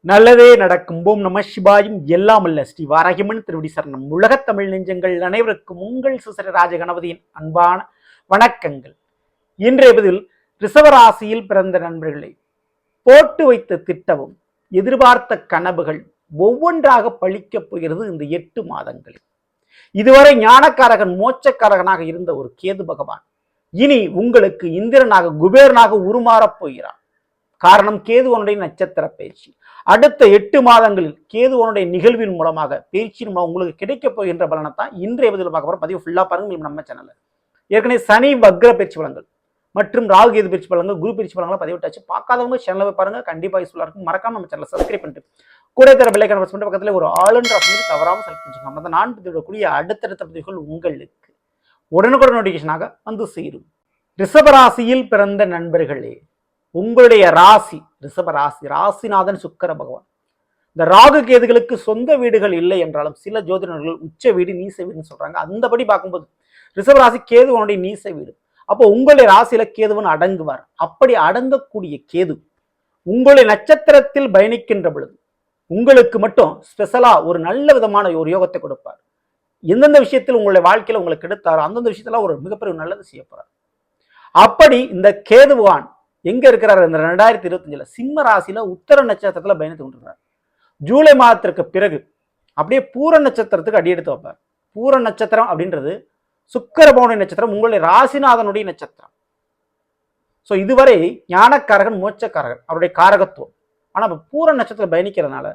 நல்லதே நடக்கும். போம் நம சிவாயும் எல்லாம் அல்ல. ஸ்ரீ வாராகிமன் திருவடி சரணம். உலகத் தமிழ் நெஞ்சங்கள் அனைவருக்கும் உங்கள் சுசர ராஜகணபதியின் அன்பான வணக்கங்கள். இன்றைய பதில் ரிசவராசியில் பிறந்த நண்பர்களை போட்டு வைத்த திட்டமும் எதிர்பார்த்த கனவுகள் ஒவ்வொன்றாக பழிக்கப் போகிறது இந்த எட்டு மாதங்களில். இதுவரை ஞானக்காரகன் மோட்சக்காரகனாக இருந்த ஒரு கேது பகவான் இனி உங்களுக்கு இந்திரனாக குபேரனாக உருமாறப் போகிறான். காரணம் கேதுவனுடைய நட்சத்திர பயிற்சி அடுத்த எட்டு மாதங்களில் கேதுவனுடைய நிகழ்வின் மூலமாக பேச்சின் மூலம் உங்களுக்கு கிடைக்கப் போகின்ற பலனை தான் இன்றைய பதில் பார்க்க போகிறோம் பதிவு ஃபுல்லாக பாருங்கள் நம்ம சேனலில் ஏற்கனவே சனி வக்ர பயிற்சி பலன்கள் மற்றும் ராகு கேது பயிற்சி பலன்கள் குரு பயிற்சி பலன்களை பதிவிட்டாச்சு. பார்க்காதவங்க சேனலை போய் பாருங்கள் கண்டிப்பாக யூஸ்ஃபுல்லாக இருக்கும். மறக்காம நம்ம சேனலை சப்ஸ்கிரைப் பண்ணிட்டு கூட தர பிள்ளை கன்வெர்ஸ் பண்ணிட்டு பக்கத்தில் ஒரு ஆளுன்ற ஆப்ஷன் தவறாமல் செலக்ட் பண்ணிச்சுக்கோங்க அந்த நான் பதிவிடக்கூடிய அடுத்தடுத்த பதிவுகள் உங்களுக்கு உடனுக்குடன் நோட்டிஃபிகேஷனாக வந்து சேரும். ரிஷபராசியில் பிறந்த நண்பர்களே உங்களுடைய ராசி ரிஷப ராசி ராசிநாதன் சுக்கர பகவான். இந்த ராகு கேதுகளுக்கு சொந்த வீடுகள் இல்லை என்றாலும் சில ஜோதிடர்கள் உச்ச வீடு நீச வீடுன்னு சொல்றாங்க. அந்தபடி பார்க்கும்போது ரிஷப ராசி கேதுவனுடைய நீச வீடு. அப்போ உங்களுடைய ராசியில கேதுவன் அடங்குவார். அப்படி அடங்கக்கூடிய கேது உங்களுடைய நட்சத்திரத்தில் பயணிக்கின்ற பொழுது உங்களுக்கு மட்டும் ஸ்பெஷலா ஒரு நல்ல விதமான ஒரு யோகத்தை கொடுப்பார். எந்தெந்த விஷயத்தில் உங்களுடைய வாழ்க்கையில உங்களுக்கு எடுத்தாரோ அந்தந்த விஷயத்துல ஒரு மிகப்பெரிய நல்லது செய்ய போறார். அப்படி இந்த கேதுவான் எங்க இருக்கிறார் இந்த ரெண்டாயிரத்தி இருபத்தஞ்சுல? சிம்ம ராசியில உத்தர நட்சத்திரத்துல பயணித்து கொண்டிருக்கிறார் ஜூலை மாதத்திற்கு பிறகு அப்படியே பூர நட்சத்திரத்துக்கு அடியெடுத்து வைப்பார். பூர நட்சத்திரம் அப்படின்றது சுக்கரபவனுடைய நட்சத்திரம் உங்களுடைய ராசிநாதனுடைய நட்சத்திரம். ஸோ இதுவரை ஞானக்காரகன் மோட்சக்காரகன் அவருடைய காரகத்துவம். ஆனா இப்போ பூர நட்சத்திரம் பயணிக்கிறதுனால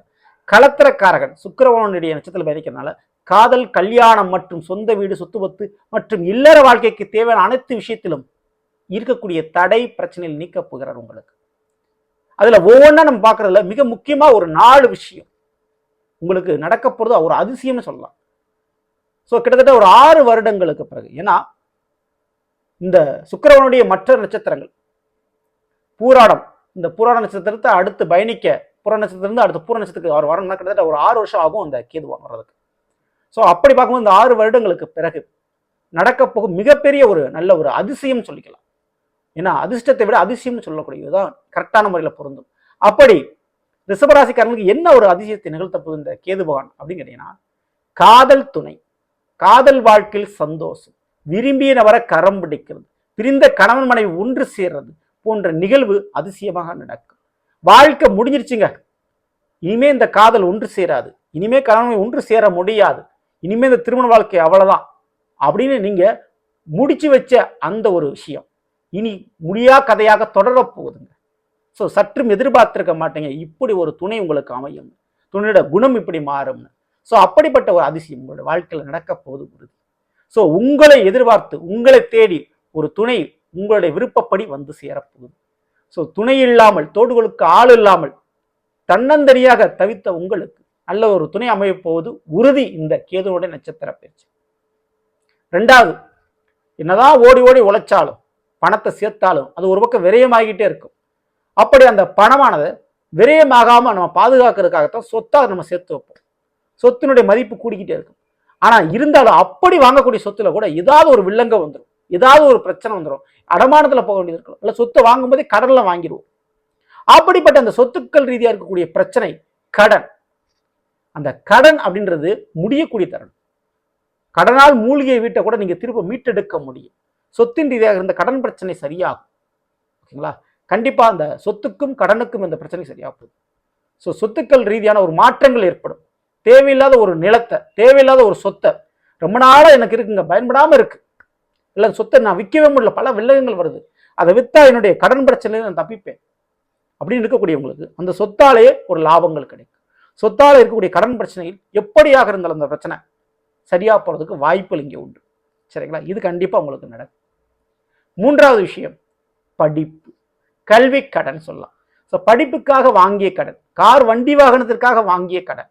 கலத்திரக்காரகன் சுக்கரபவனுடைய நட்சத்திரம் பயணிக்கிறதுனால காதல் கல்யாணம் மற்றும் சொந்த வீடு சொத்து பத்து மற்றும் இல்லற வாழ்க்கைக்கு தேவையான அனைத்து விஷயத்திலும் இருக்கக்கூடிய தடை பிரச்சனையில் நீக்கப் போகிறார் உங்களுக்கு. அதுல ஒவ்வொன்றா நம்ம பார்க்கறதுல மிக முக்கியமா ஒரு நாலு விஷயம் உங்களுக்கு நடக்க போகிறது ஒரு அதிசயம்னு சொல்லலாம். ஸோ கிட்டத்தட்ட ஒரு ஆறு வருடங்களுக்கு பிறகு ஏன்னா இந்த சுக்கிரவனுடைய மற்ற நட்சத்திரங்கள் பூராடம் இந்த பூராட நட்சத்திரத்தை அடுத்து பயணிக்க புற நட்சத்திரம் அடுத்த பூர நட்சத்திரத்துக்கு அவர் வரணும்னா கிட்டத்தட்ட ஒரு ஆறு வருஷம் ஆகும் அந்த கேதுவான் வர்றதுக்கு ஸோ அப்படி பார்க்கும்போது இந்த ஆறு வருடங்களுக்கு பிறகு நடக்க போகும் மிகப்பெரிய ஒரு நல்ல ஒரு அதிசயம் சொல்லிக்கலாம். ஏன்னா அதிர்ஷ்டத்தை விட அதிசயம்னு சொல்லக்கூடியதுதான் கரெக்டான முறையில் பொருந்தும். அப்படி ரிஷபராசிக்காரங்களுக்கு என்ன ஒரு அதிசயத்தை நிகழ்த்த இந்த கேது பகவான் அப்படின்னு கேட்டீங்கன்னா காதல் துணை காதல் வாழ்க்கையில் சந்தோஷம் விரும்பிய நபரை கரம் பிடிக்கிறது பிரிந்த கணவன் மனைவி ஒன்று சேர்றது போன்ற நிகழ்வு அதிசயமாக நடக்கும். வாழ்க்கை முடிஞ்சிருச்சுங்க. இனிமே இந்த காதல் ஒன்று சேராது. இனிமே கணவன் ஒன்று சேர முடியாது. இனிமே இந்த திருமண வாழ்க்கை அவ்வளவுதான். அப்படின்னு நீங்க முடிச்சு வச்ச அந்த ஒரு விஷயம். இனி முடியா கதையாக தொடரப் போகுதுங்க. ஸோ சற்றும் எதிர்பார்த்திருக்க மாட்டேங்க. இப்படி ஒரு துணை உங்களுக்கு அமையும். துணையோட குணம் இப்படி மாறும்னு ஸோ அப்படிப்பட்ட ஒரு அதிசயம் உங்களோட வாழ்க்கையில் நடக்க போகுது உறுதி ஸோ உங்களை எதிர்பார்த்து உங்களை தேடி ஒரு துணை உங்களுடைய விருப்பப்படி வந்து சேரப்போகுது ஸோ துணை இல்லாமல் தோடுகளுக்கு ஆள் இல்லாமல் தன்னந்தனியாக தவித்த உங்களுக்கு நல்ல ஒரு துணை அமையப்போவது உறுதி இந்த கேதுனுடைய நட்சத்திர பேச்சு. ரெண்டாவது என்னதான் ஓடி ஓடி உழைச்சாலும் பணத்தை சேர்த்தாலும் அது ஒரு பக்கம் விரயமாகிட்டே இருக்கும். அப்படி அந்த பணமானது விரயமாகாமல் நம்ம பாதுகாக்கிறதுக்காகத்தான் சொத்தாக நம்ம சேர்த்து வைப்போம். சொத்தினுடைய மதிப்பு கூடிக்கிட்டே இருக்கும். ஆனால் இருந்தாலும் அப்படி வாங்கக்கூடிய சொத்துல கூட ஏதாவது ஒரு வில்லங்க வந்துடும் ஏதாவது ஒரு பிரச்சனை வந்துடும் அடமானத்தில் போக வேண்டியது இருக்கும் இல்லை சொத்தை வாங்கும்போதே கடனில் வாங்கிடுவோம் அப்படிப்பட்ட அந்த சொத்துக்கள் ரீதியாக இருக்கக்கூடிய பிரச்சனை கடன். அந்த கடன் அப்படின்றது முடியக்கூடிய தருணம். கடனால் மூழ்கிய வீட்டை கூட நீங்கள் திரும்ப மீட்டெடுக்க முடியும். சொத்தின் ரீதியாக இருந்த கடன் பிரச்சனை சரியாகும். ஓகேங்களா? கண்டிப்பாக அந்த சொத்துக்கும் கடனுக்கும் இந்த பிரச்சனை சரியாக போகுது. ஸோ சொத்துக்கள் ரீதியான ஒரு மாற்றங்கள் ஏற்படும். தேவையில்லாத ஒரு நிலத்தை தேவையில்லாத ஒரு சொத்தை ரொம்ப நாளாக எனக்கு இருக்குங்க பயன்படாமல் இருக்கு. இல்லை சொத்தை நான் விற்கவே முடியல பல வில்லகங்கள் வருது. அதை விற்றா என்னுடைய கடன் பிரச்சனையில நான் தப்பிப்பேன். அப்படின்னு இருக்கக்கூடியவங்களுக்கு அந்த சொத்தாலேயே ஒரு லாபங்கள் கிடைக்கும். சொத்தால் இருக்கக்கூடிய கடன் பிரச்சனையில் எப்படியாக இருந்தாலும் அந்த பிரச்சனை சரியாக போகிறதுக்கு வாய்ப்புகள் இங்கே உண்டு. சரிங்களா? இது கண்டிப்பாக உங்களுக்கு நடக்கும். மூன்றாவது விஷயம் படிப்பு. கல்வி கடன் சொல்லலாம். ஸோ படிப்புக்காக வாங்கிய கடன் கார் வண்டி வாகனத்திற்காக வாங்கிய கடன்.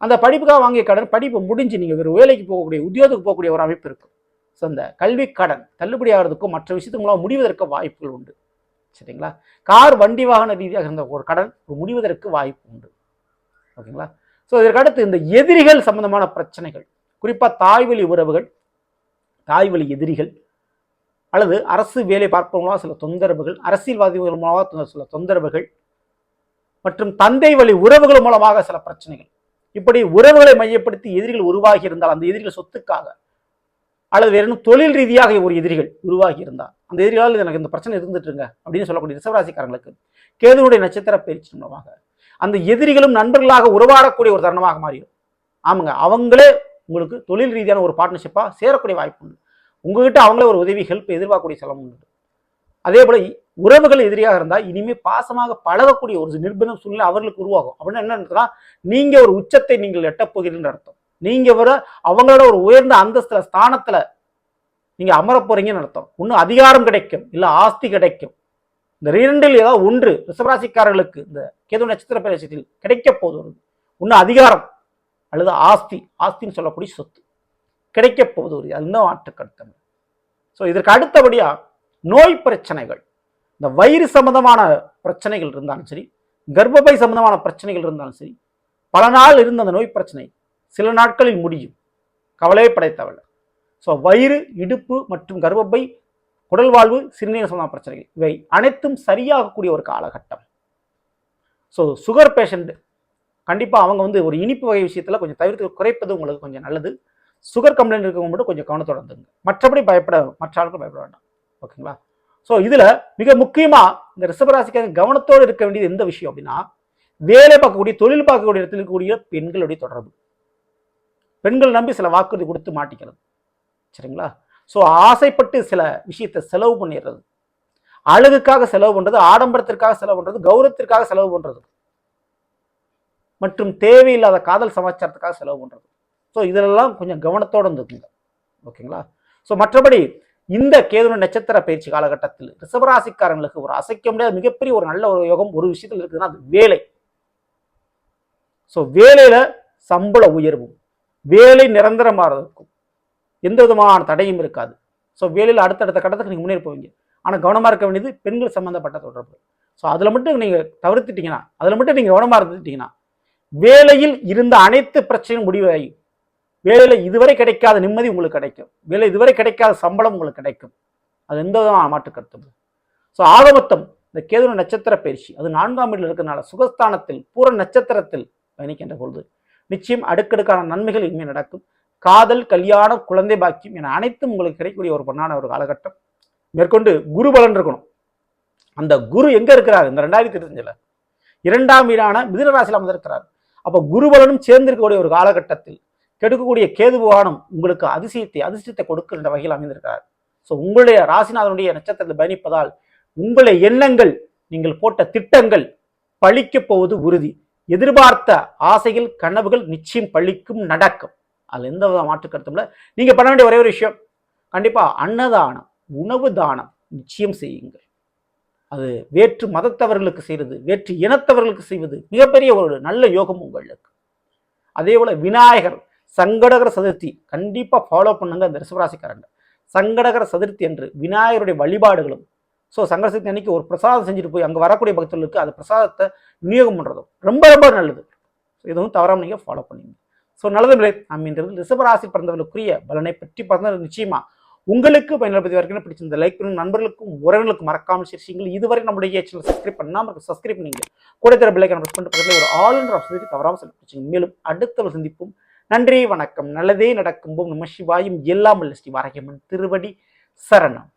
அந்த படிப்புக்காக வாங்கிய கடன் படிப்பு முடிஞ்சு நீங்கள் ஒரு வேலைக்கு போகக்கூடிய உத்தியோகத்துக்கு போகக்கூடிய ஒரு அமைப்பு இருக்கும். ஸோ அந்த கல்வி கடன் தள்ளுபடி ஆகிறதுக்கும் மற்ற விஷயத்துக்கு முடிவதற்கு வாய்ப்புகள் உண்டு. சரிங்களா? கார் வண்டி வாகன ரீதியாக இருந்த ஒரு கடன் முடிவதற்கு வாய்ப்பு உண்டு. ஓகேங்களா? ஸோ இதற்கடுத்து இந்த எதிரிகள் சம்பந்தமான பிரச்சனைகள். குறிப்பாக தாய்வழி உறவுகள். தாய்வழி எதிரிகள். அல்லது அரசு வேலை பார்ப்பவங்களாக சில தொந்தரவுகள் அரசியல்வாதிகள் மூலமாக சில தொந்தரவுகள் மற்றும் தந்தை வழி உறவுகள் மூலமாக சில பிரச்சனைகள். இப்படி உறவுகளை மையப்படுத்தி எதிரிகள் உருவாகி இருந்தால் அந்த எதிரிகள் சொத்துக்காக அல்லது வேறு தொழில் ரீதியாக ஒரு எதிரிகள் உருவாகி இருந்தால் அந்த எதிரிகளால் எனக்கு இந்த பிரச்சனை இருந்துட்டுருங்க அப்படின்னு சொல்லக்கூடிய ரிசவராசிக்காரங்களுக்கு கேதுனுடைய நட்சத்திர பயிற்சி மூலமாக அந்த எதிரிகளும் நண்பர்களாக உருவாடக்கூடிய ஒரு தருணமாக மாறிடும். ஆமாங்க அவங்களே உங்களுக்கு தொழில் ரீதியான ஒரு பார்ட்னர்ஷிப்பாக சேரக்கூடிய வாய்ப்பு உண்டு. உங்ககிட்ட அவங்களே ஒரு உதவி ஹெல்ப் எதிர்பார்க்கக்கூடிய செலவு உண்டு. அதே போல் உறவுகள் எதிரியாக இருந்தால் இனிமேல் பாசமாக பழகக்கூடிய ஒரு நிர்பந்தம் சூழ்நிலை அவர்களுக்கு உருவாகும். அப்படின்னா என்ன அர்த்தம்னா நீங்கள் ஒரு உச்சத்தை நீங்கள் எட்டப் போகிறீங்கன்னு அர்த்தம். நீங்கள் வர அவங்களோட ஒரு உயர்ந்த அந்தஸ்தில் ஸ்தானத்தில் நீங்கள் அமரப்போகிறீங்கன்னு அர்த்தம். இன்னும் அதிகாரம் கிடைக்கும் இல்லை ஆஸ்தி கிடைக்கும். இந்த இரண்டில் ஏதாவது ஒன்று ரிசவராசிக்காரர்களுக்கு இந்த கேது நட்சத்திர பிரதேசத்தில் கிடைக்க போது ஒன்று அதிகாரம் அல்லது ஆஸ்தி ஆஸ்தின்னு சொல்லக்கூடிய சொத்து. கிடைக்கப் போவது ஒரு அதுதான் ஆற்றுக்கடுத்தம் ஸோ இதற்கு அடுத்தபடியாக நோய் பிரச்சனைகள். இந்த வயிறு சம்பந்தமான பிரச்சனைகள் இருந்தாலும் சரி கர்ப்பப்பை சம்பந்தமான பிரச்சனைகள் இருந்தாலும் சரி பல நாள் இருந்த அந்த நோய் பிரச்சனை சில நாட்களில் முடியும். கவலையே படைத்தவள் ஸோ வயிறு இடுப்பு மற்றும் கர்ப்பப்பை குடல் வாழ்வு சிறுநீர் சம்பந்தமான பிரச்சனைகள் இவை அனைத்தும் சரியாகக்கூடிய ஒரு காலகட்டம். ஸோ சுகர் பேஷண்ட் கண்டிப்பாக அவங்க வந்து ஒரு இனிப்பு வகை விஷயத்தில் கொஞ்சம் தவிர்த்து குறைப்பது உங்களுக்கு கொஞ்சம் நல்லது. சுகர் கம்ப்ளைண்ட் இருக்கவங்க மட்டும் கொஞ்சம் கவனத்தோட இருந்துங்க மற்றபடி பயப்பட மற்ற ஆளுக்கும் பயப்பட வேண்டாம். ஓகேங்களா? ஸோ இதில் மிக முக்கியமாக இந்த ரிஷபராசிக்காரங்க கவனத்தோடு இருக்க வேண்டியது எந்த விஷயம் அப்படின்னா வேலை பார்க்கக்கூடிய தொழில் பார்க்கக்கூடிய இடத்துல இருக்கக்கூடிய பெண்களுடைய தொடர்பு. பெண்கள் நம்பி சில வாக்குறுதி கொடுத்து மாட்டிக்கிறது. சரிங்களா? ஸோ ஆசைப்பட்டு சில விஷயத்தை செலவு பண்ணிடுறது. அழகுக்காக செலவு பண்ணுறது ஆடம்பரத்திற்காக செலவு பண்ணுறது கௌரவத்திற்காக செலவு பண்ணுறது மற்றும் தேவையில்லாத காதல் சமாச்சாரத்துக்காக செலவு பண்ணுறது ஸோ இதெல்லாம் கொஞ்சம் கவனத்தோடு இருந்துக்குங்க. ஓகேங்களா? ஸோ மற்றபடி இந்த கேதுன நட்சத்திர பயிற்சி காலகட்டத்தில் ரிசவராசிக்காரங்களுக்கு ஒரு அசைக்க முடியாத மிகப்பெரிய ஒரு நல்ல ஒரு யோகம் ஒரு விஷயத்தில் இருக்குதுன்னா அது வேலை. ஸோ வேலையில் சம்பள உயர்வும். வேலை நிரந்தரமாகிறதுக்கும் எந்த விதமான தடையும் இருக்காது. ஸோ வேலையில் அடுத்தடுத்த கட்டத்துக்கு நீங்கள் முன்னேறி போவீங்க. ஆனால் கவனமாக இருக்க வேண்டியது பெண்கள் சம்மந்தப்பட்ட தொடர்பு ஸோ அதில் மட்டும் நீங்கள் தவிர்த்துட்டீங்கன்னா அதில் மட்டும் நீங்கள் கவனமாக இருந்துட்டீங்கன்னா வேலையில் இருந்த அனைத்து பிரச்சனையும் முடிவாகி வேலையில் இதுவரை கிடைக்காத நிம்மதி உங்களுக்கு கிடைக்கும். வேலை இதுவரை கிடைக்காத சம்பளம் உங்களுக்கு கிடைக்கும். அது எந்த விதமான மாற்று கருத்து ஸோ ஆகமத்தம் இந்த கேது நட்சத்திர பயிற்சி அது நான்காம் வீட்டில் இருக்கிறனால சுகஸ்தானத்தில் பூர நட்சத்திரத்தில் பயணிக்கின்ற பொழுது நிச்சயம் அடுக்கடுக்கான நன்மைகள் இனிமேல் நடக்கும். காதல் கல்யாணம் குழந்தை பாக்கியம் என அனைத்தும் உங்களுக்கு கிடைக்கக்கூடிய ஒரு பொண்ணான ஒரு காலகட்டம். மேற்கொண்டு குரு பலன் இருக்கணும். அந்த குரு எங்க இருக்கிறார்? இந்த ரெண்டாயிரத்தி இருபத்தஞ்சுல இரண்டாம் வீடான மிதுனராசியில் அமர்ந்திருக்கிறார். அப்போ குருபலனும் சேர்ந்திருக்கக்கூடிய ஒரு காலகட்டத்தில் கெடுக்கக்கூடிய கேது புகானம் உங்களுக்கு அதிசயத்தை அதிர்ஷ்டத்தை கொடுக்கின்ற வகையில் அமைந்திருக்கிறார் ஸோ உங்களுடைய ராசிநாதனுடைய நட்சத்திரத்தை பயணிப்பதால் உங்களுடைய எண்ணங்கள் நீங்கள் போட்ட திட்டங்கள் பழிக்கப் போவது உறுதி. எதிர்பார்த்த ஆசைகள் கனவுகள் நிச்சயம் பழிக்கும் நடக்கும். அதில் எந்த வித மாற்று கருத்தும் இல்லை. நீங்கள் பண்ண வேண்டிய ஒரே ஒரு விஷயம். கண்டிப்பாக அன்னதானம் உணவு தானம் நிச்சயம் செய்யுங்கள். அது வேற்று மதத்தவர்களுக்கு செய்வது வேற்று இனத்தவர்களுக்கு செய்வது மிகப்பெரிய ஒரு நல்ல யோகம் உங்களுக்கு. அதே போல் விநாயகர் சங்கடகர சதுர்த்தி கண்டிப்பாக ஃபாலோ பண்ணுங்க இந்த ரிஷபராசிக்காரங்க. சங்கடகர சதுர்த்தி என்று விநாயகருடைய வழிபாடுகளும். ஸோ சங்கட சதுர்த்தி அன்னைக்கு ஒரு பிரசாதம் செஞ்சுட்டு போய் அங்கே வரக்கூடிய பக்தர்களுக்கு அந்த பிரசாதத்தை விநியோகம் பண்ணுறதும் ரொம்ப ரொம்ப நல்லது. இதுவும் தவறாமல் நீங்கள் ஃபாலோ பண்ணுங்க. ஸோ நல்லது நாம் இன்றது இந்த ரிஷபராசி பிறந்தவர்களுக்குரிய பலனை பற்றி பார்த்தா நிச்சயமா உங்களுக்கு பயனுள்ள பதிவு வரைக்கும் பிடிச்சிருந்த லைக் பண்ணுங்க நண்பர்களுக்கும் உறவுகளுக்கும் மறக்காமல் சிரிச்சிங்கள் இதுவரை நம்முடைய சேனல் சப்ஸ்கிரைப் பண்ணாமல் சப்ஸ்கிரைப் பண்ணிங்க. கூட தர பிள்ளைக்கான ப்ரெஸ் பண்ணிட்டு பக்கத்தில் ஒரு ஆல் என்ற ஆப்ஷன் தவறாமல் செலுத்திச்சிங்க மேலும் அடுத்த சந்திப்பும் நன்றி வணக்கம். நல்லதே நடக்கும் நம சிவாயும். எல்லாம் ஸ்ரீ திருவடி சரணம்.